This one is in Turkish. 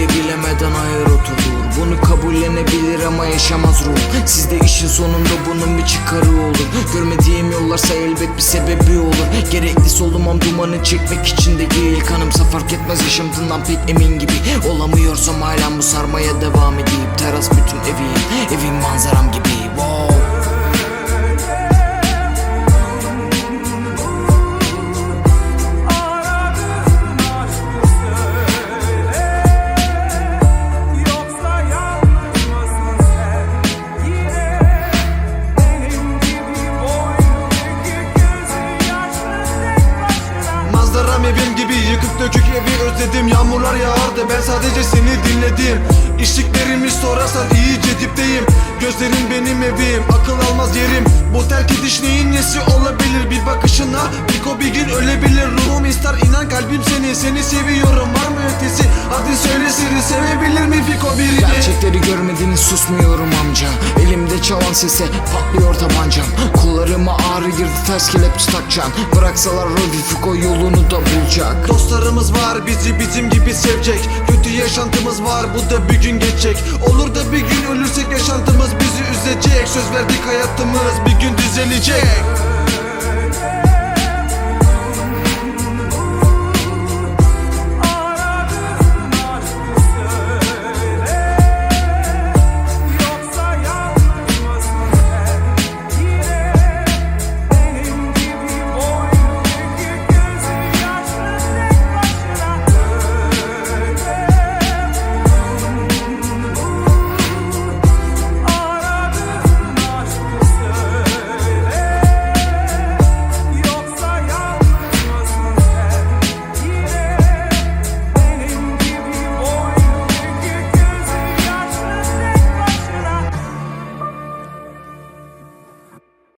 Sıfırdan ayar oturur. Bunu kabullenebilir ama yaşamaz ruh. Sizde işin sonunda bunun bir çıkarı olur. Görmediğim yollarsa elbet bir sebebi olur. Gerekli solumam dumanı çekmek için de değil. Kanımsa fark etmez yaşamından pek emin gibi Olamıyorsam hala bu sarmaya devam edeyim. Teras bütün evim, evim manzaram yıkık dökük evi özledim. Yağmurlar yağardı. Ben sadece seni dinledim. İşliklerimi sorarsan iyice dipteyim. Gözlerin benim evim. Akıl almaz yerim. Bu terk ediş neyin nesi olabilir? Bir bakışına Piko bir gün ölebilir. Ruhum ister inan kalbim seni. Seni seviyorum. Var mı ötesi? Hadi söyle seni sevebilir mi Piko birini? Gerçekleri görmediğiniz susmuyorum amca çalan sese patlıyor tabancam. Kollarıma ağrı girdi ters kelepçe takcan Bıraksalar Rovi Fiko yolunu da bulacak. Dostlarımız var bizi bizim gibi sevecek. Kötü yaşantımız var bu da bir gün geçecek. Olur da bir gün ölürsek yaşantımız bizi üzecek. Söz verdik hayatımız bir gün düzelecek